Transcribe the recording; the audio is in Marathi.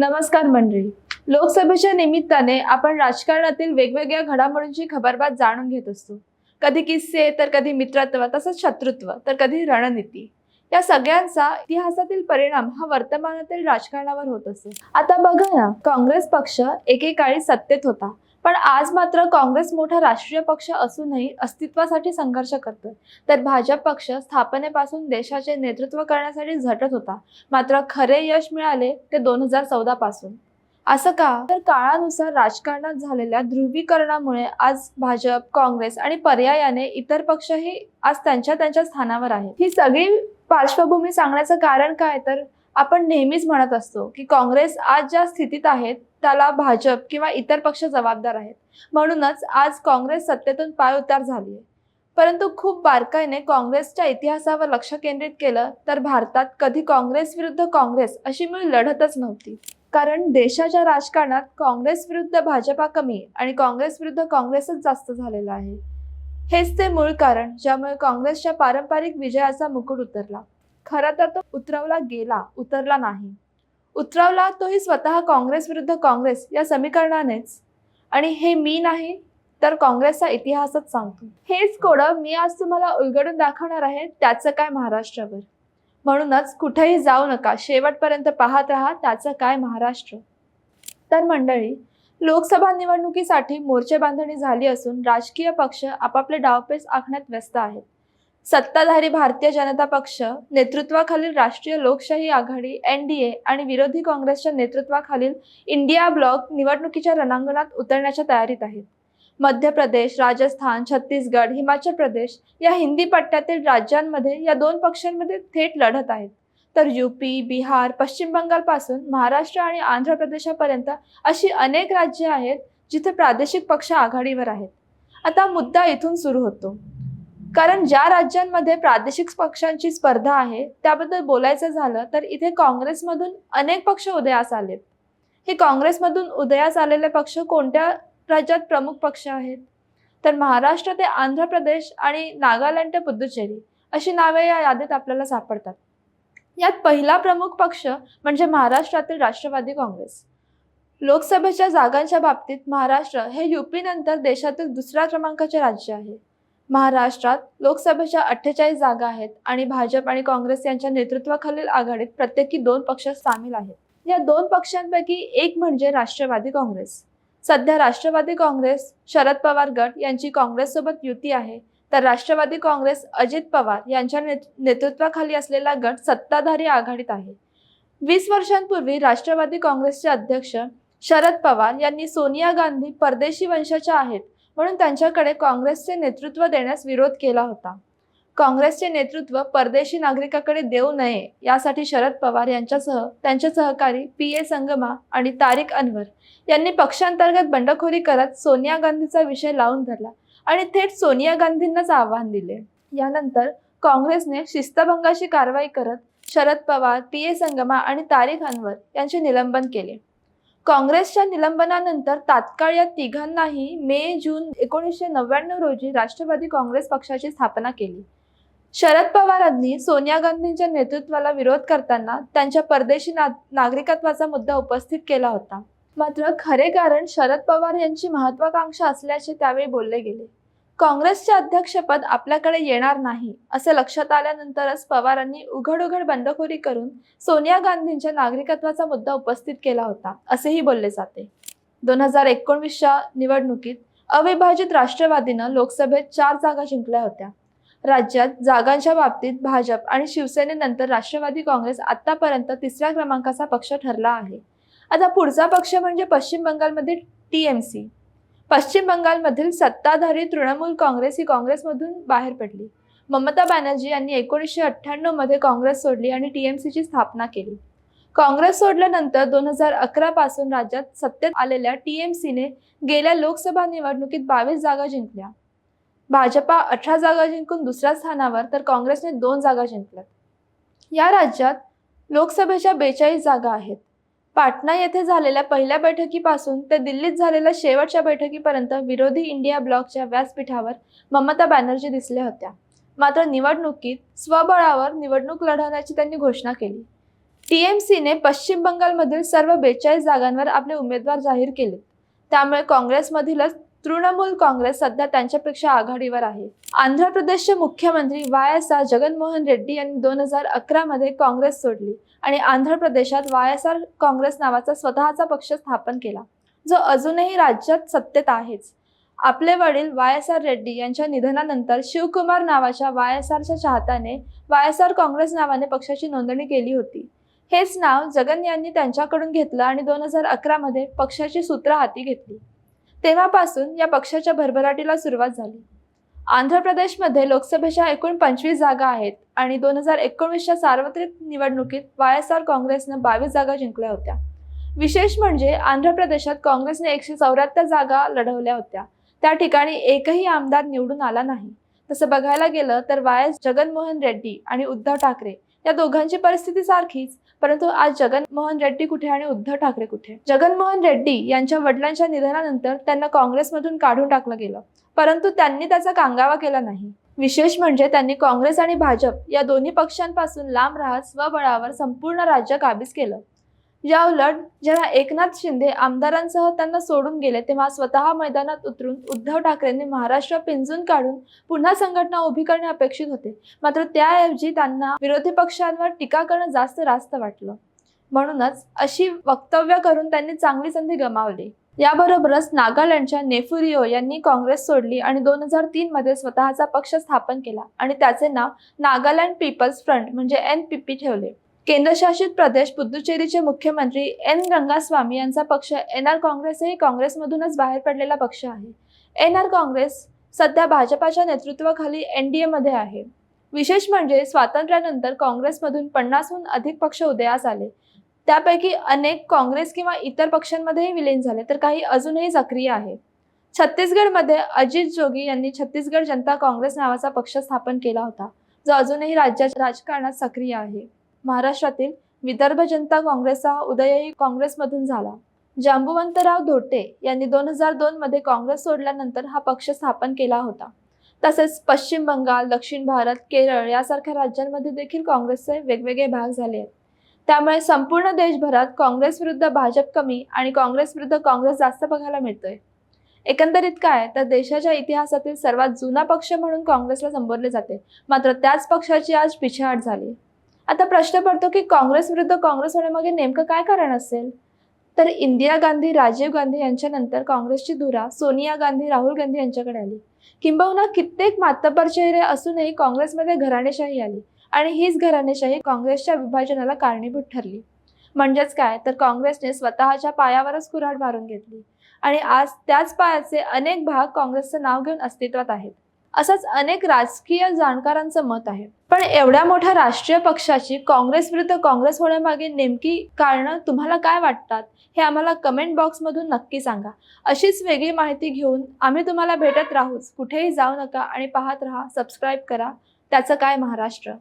नमस्कार मंडळी. लोकसभेच्या निमित्ताने आपण राजकारणातील वेगवेगळ्या घडामोडींची खबरबात जाणून घेत असतो. कधी किस्से तर कधी मित्रत्व तसंच शत्रुत्व तर कधी रणनीती. या सगळ्यांचा इतिहासातील परिणाम हा वर्तमानातील राजकारणावर होत असतो. आता बघा ना काँग्रेस पक्ष एकेकाळी सत्तेत होता. पण आज मात्र काँग्रेस मोठा राष्ट्रीय पक्ष असूनही अस्तित्वासाठी संघर्ष करतोय. तर भाजप पक्ष स्थापनेपासून देशाचे नेतृत्व करण्यासाठी झटत होता. मात्र खरे यश मिळाले ते दोन हजार चौदा पासून. असं का? तर काळानुसार राजकारणात झालेल्या ध्रुवीकरणामुळे आज भाजप काँग्रेस आणि पर्यायाने इतर पक्षही आज त्यांच्या त्यांच्या स्थानावर आहेत. ही सगळी पार्श्वभूमी सांगण्याचं कारण काय? तर आपण नेहमीच म्हणत असतो की काँग्रेस आज ज्या स्थितीत आहेत त्याला भाजप किंवा इतर पक्ष जबाबदार आहेत. म्हणूनच आज काँग्रेस सत्तेतून पायउतार झाली आहे परंतु खूप बारकाईने काँग्रेसच्या इतिहासावर लक्ष केंद्रित केलं तर भारतात कधी काँग्रेस विरुद्ध काँग्रेस अशी मूळ लढतच नव्हती. कारण देशाच्या राजकारणात काँग्रेस विरुद्ध भाजपा कमी आणि काँग्रेस विरुद्ध काँग्रेसच जास्त झालेला आहे. हेच ते मूळ कारण ज्यामुळे काँग्रेसच्या पारंपरिक विजयाचा मुकुट उतरला. खरं तर तो उतरवला गेला उतरला नाही. उतरवला तोही स्वतः काँग्रेस विरुद्ध काँग्रेस या समीकरणानेच. आणि हे मी नाही तर काँग्रेसचा इतिहासच सांगतो. हेच कोडं मी आज तुम्हाला उलगडून दाखवणार आहे त्याचं काय महाराष्ट्रावर. म्हणूनच कुठेही जाऊ नका शेवटपर्यंत पाहत राहा त्याचं काय महाराष्ट्र. तर मंडळी लोकसभा निवडणुकीसाठी मोर्चे बांधणी झाली असून राजकीय पक्ष आपापले डावपेच आखण्यात व्यस्त आहेत. सत्ताधारी भारतीय जनता पक्ष नेतृत्वाखालील राष्ट्रीय लोकशाही आघाडी एन डी ए आणि विरोधी काँग्रेसच्या नेतृत्वाखालील इंडिया ब्लॉक निवडणुकीच्या रणांगणात उतरण्याच्या तयारीत आहेत. मध्य प्रदेश राजस्थान छत्तीसगड हिमाचल प्रदेश या हिंदी पट्ट्यातील राज्यांमध्ये या दोन पक्षांमध्ये थेट लढत आहेत. तर यूपी बिहार पश्चिम बंगालपासून महाराष्ट्र आणि आंध्र प्रदेशापर्यंत अशी अनेक राज्ये आहेत जिथे प्रादेशिक पक्ष आघाडीवर आहेत. आता मुद्दा इथून सुरू होतो. कारण ज्या राज्यांमध्ये प्रादेशिक पक्षांची स्पर्धा आहे त्याबद्दल बोलायचं झालं तर इथे काँग्रेसमधून अनेक पक्ष उदयास आलेत. हे काँग्रेसमधून उदयास आलेले पक्ष कोणत्या राज्यात प्रमुख पक्ष आहेत? तर महाराष्ट्र ते आंध्र प्रदेश आणि नागालँड ते पुदुचेरी अशी नावे या यादीत आपल्याला सापडतात. यात पहिला प्रमुख पक्ष म्हणजे महाराष्ट्रातील राष्ट्रवादी काँग्रेस. लोकसभेच्या जागांच्या बाबतीत महाराष्ट्र हे युपी नंतर देशातील दुसऱ्या क्रमांकाचे राज्य आहे. महाराष्ट्रात लोकसभेच्या अठ्ठेचाळीस जागा आहेत आणि भाजप आणि काँग्रेस यांच्या नेतृत्वाखालील आघाडीत प्रत्येकी दोन पक्ष सामील आहेत. या दोन पक्षांपैकी एक म्हणजे राष्ट्रवादी काँग्रेस. सध्या राष्ट्रवादी काँग्रेस शरद पवार गट यांची काँग्रेससोबत युती आहे तर राष्ट्रवादी काँग्रेस अजित पवार यांच्या नेत- नेतृत्वाखाली असलेला गट सत्ताधारी आघाडीत आहे. वीस वर्षांपूर्वी राष्ट्रवादी काँग्रेसचे अध्यक्ष शरद पवार यांनी सोनिया गांधी परदेशी वंशाच्या आहेत म्हणून त्यांच्याकडे काँग्रेसचे नेतृत्व देण्यास विरोध केला होता. काँग्रेसचे नेतृत्व परदेशी नागरिकाकडे देऊ नये यासाठी शरद पवार यांच्यासह त्यांचे सहकारी पी. ए. संगमा आणि तारिक अनवर यांनी पक्षांतर्गत बंडखोरी करत सोनिया गांधीचा विषय लावून धरला आणि थेट सोनिया गांधींनाच आव्हान दिले. यानंतर काँग्रेसने शिस्तभंगाची कारवाई करत शरद पवार पी. ए. संगमा आणि तारिक अनवर यांचे निलंबन केले. काँग्रेसच्या निलंबनानंतर तात्काळ या तिघांनाही मे जून एकोणीसशे नव्याण्णव रोजी राष्ट्रवादी काँग्रेस पक्षाची स्थापना केली. शरद पवारांनी सोनिया गांधींच्या नेतृत्वाला विरोध करताना त्यांच्या परदेशी ना नागरिकत्वाचा मुद्दा उपस्थित केला होता. मात्र खरे कारण शरद पवार यांची महत्वाकांक्षा असल्याचे त्यावेळी बोलले गेले. काँग्रेसचे अध्यक्षपद आपल्याकडे येणार नाही असे लक्षात आल्यानंतरच पवारांनी उघड उघड बंडखोरी करून सोनिया गांधींच्या नागरिकत्वाचा मुद्दा उपस्थित केला होता असेही बोलले जाते. दोन हजार एकोणवीसच्या निवडणुकीत अविभाजित राष्ट्रवादीनं लोकसभेत चार जागा जिंकल्या होत्या. राज्यात जागांच्या बाबतीत भाजप आणि शिवसेनेनंतर राष्ट्रवादी काँग्रेस आतापर्यंत तिसऱ्या क्रमांकाचा पक्ष ठरला आहे. आता पुढचा पक्ष म्हणजे पश्चिम बंगालमध्ये टी एम सी पश्चिम बंगालमधील सत्ताधारी तृणमूल काँग्रेस ही काँग्रेसमधून बाहेर पडली. ममता बॅनर्जी यांनी एकोणीसशे अठ्ठ्याण्णवमध्ये काँग्रेस सोडली आणि टीएमसीची स्थापना केली. काँग्रेस सोडल्यानंतर दोन हजार अकरा पासून राज्यात सत्तेत आलेल्या टीएमसीने गेल्या लोकसभा निवडणुकीत बावीस जागा जिंकल्या. भाजपा अठरा जागा जिंकून दुसऱ्या स्थानावर तर काँग्रेसने दोन जागा जिंकल्यात. या राज्यात लोकसभेच्या बेचाळीस जागा आहेत. पाटणा येथे झालेल्या पहिल्या बैठकीपासून ते दिल्लीत झालेल्या शेवटच्या बैठकीपर्यंत विरोधी इंडिया ब्लॉकच्या व्यासपीठावर ममता बॅनर्जी दिसल्या होत्या. मात्र निवडणुकीत स्वबळावर निवडणूक लढवण्याची त्यांनी घोषणा केली. टीएमसीने पश्चिम बंगालमधील सर्व बेचाळीस जागांवर आपले उमेदवार जाहीर केले त्यामुळे काँग्रेसमधीलच तृणमूल काँग्रेस सध्या त्यांच्यापेक्षा आघाडीवर आहे. आंध्र प्रदेशचे मुख्यमंत्री Y S R Jaganmohan Reddy यांनी दोन हजार अकरामध्ये काँग्रेस सोडली. आणि आंध्र प्रदेशात वाय एस आर काँग्रेस नावाचा स्वतःचा पक्ष स्थापन केला जो अजूनही राज्यात सत्तेत आहेच. आपले वडील वाय एस आर रेड्डी यांच्या निधनानंतर शिवकुमार नावाच्या वाय एस आरच्या चाहत्याने वाय एस आर काँग्रेस नावाने पक्षाची नोंदणी केली होती. हेच नाव जगन यांनी त्यांच्याकडून घेतलं आणि दोन हजार अकरामध्ये पक्षाची सूत्र हाती घेतली. तेव्हापासून या पक्षाच्या भरभराटीला सुरुवात झाली. आंध्र प्रदेशमध्ये लोकसभेच्या एकूण पंचवीस जागा आहेत आणि दोन हजार एकोणवीसच्या सार्वत्रिक निवडणुकीत वाय एस आर काँग्रेसनं बावीस जागा जिंकल्या होत्या. विशेष म्हणजे आंध्र प्रदेशात काँग्रेसने एकशे चौऱ्याहत्तर जागा लढवल्या होत्या. त्या ठिकाणी एकही आमदार निवडून आला नाही. तसं बघायला गेलं तर वाय एस जगनमोहन रेड्डी आणि उद्धव ठाकरे या दोघांची परिस्थिती सारखीच परंतु आज जगनमोहन रेड्डी कुठे आणि उद्धव ठाकरे कुठे? जगनमोहन रेड्डी यांच्या वडिलांच्या निधनानंतर त्यांना काँग्रेसमधून काढून टाकलं गेलं परंतु त्यांनी त्याचा कांगावा केला नाही. विशेष म्हणजे त्यांनी काँग्रेस आणि भाजप या दोन्ही पक्षांपासून लांब राहत स्वबळावर संपूर्ण राज्य काबीज केलं. या उलट जेव्हा एकनाथ शिंदे आमदारांसह त्यांना सोडून गेले तेव्हा स्वतः मैदानात उतरून उद्धव ठाकरेंनी महाराष्ट्र पिंजून काढून पुन्हा संघटना उभी करणे अपेक्षित होते. मात्र त्याऐवजी त्यांना विरोधी पक्षांवर टीका करणं जास्त रास्त वाटलं. म्हणूनच अशी वक्तव्य करून त्यांनी चांगली संधी गमावली. याबरोबरच नागालँडच्या नेफुरिओ यांनी काँग्रेस सोडली आणि दोन हजार तीन मध्ये स्वतःचा पक्ष स्थापन केला आणि त्याचे नाव नागालँड पीपल्स फ्रंट म्हणजे एन पी पी ठेवले. केंद्रशासित प्रदेश पुदुचेरीचे मुख्यमंत्री एन रंगास्वामी यांचा पक्ष एन आर काँग्रेसही काँग्रेसमधूनच बाहेर पडलेला पक्ष आहे. एन आर काँग्रेस सध्या भाजपाच्या नेतृत्वाखाली एन डी एमध्ये आहे. विशेष म्हणजे स्वातंत्र्यानंतर काँग्रेसमधून पन्नासहून अधिक पक्ष उदयास आले. त्यापैकी अनेक काँग्रेस किंवा इतर पक्षांमध्येही विलीन झाले तर काही अजूनही सक्रिय आहे. छत्तीसगडमध्ये अजित जोगी यांनी छत्तीसगड जनता काँग्रेस नावाचा पक्ष स्थापन केला होता जो अजूनही राज्याच्या राजकारणात सक्रिय आहे. महाराष्ट्रातील विदर्भ जनता काँग्रेसचा उदयही काँग्रेसमधून झाला. जांबुवंतराव धोटे यांनी दोन हजार दोन मध्ये काँग्रेस सोडल्यानंतर हा पक्ष स्थापन केला होता. तसेच पश्चिम बंगाल दक्षिण भारत केरळ यासारख्या राज्यांमध्ये देखील काँग्रेसचे वेगवेगळे भाग झाले. आहेत त्यामुळे संपूर्ण देशभरात काँग्रेस विरुद्ध भाजप कमी आणि काँग्रेस विरुद्ध काँग्रेस जास्त बघायला मिळतोय. एकंदरीत काय? तर देशाच्या इतिहासातील सर्वात जुना पक्ष म्हणून काँग्रेसला संबोधले जाते. मात्र त्याच पक्षाची आज पिछेहाट झाली. आता प्रश्न पडतो की काँग्रेस विरुद्ध काँग्रेस होण्यामागे नेमकं काय कारण असेल? तर इंदिरा गांधी राजीव गांधी यांच्यानंतर काँग्रेसची धुरा सोनिया गांधी राहुल गांधी यांच्याकडे आली. किंबहुना कित्येक मातब्बर चेहरे असूनही काँग्रेसमध्ये घराणेशाही आली आणि हीच घराणेशाही काँग्रेसच्या विभाजनाला कारणीभूत ठरली. म्हणजेच काय? तर काँग्रेसने स्वतःच्या पायावरच कुऱ्हाड मारून घेतली. आणि आज त्याच पायाचे अनेक भाग काँग्रेसचं नाव घेऊन अस्तित्वात आहेत. असंच अनेक राजकीय जाणकारांचं मत आहे. पण एवढ्या मोठ्या राष्ट्रीय पक्षाची काँग्रेस विरुद्ध काँग्रेस होण्यामागे नेमकी कारणं तुम्हाला काय वाटतात? हे आम्हाला कमेंट बॉक्समधून नक्की सांगा. अशीच वेगळी माहिती घेऊन आम्ही तुम्हाला भेटत राहूच. कुठेही जाऊ नका आणि पाहत राहा सबस्क्राईब करा. त्याचं काय महाराष्ट्र?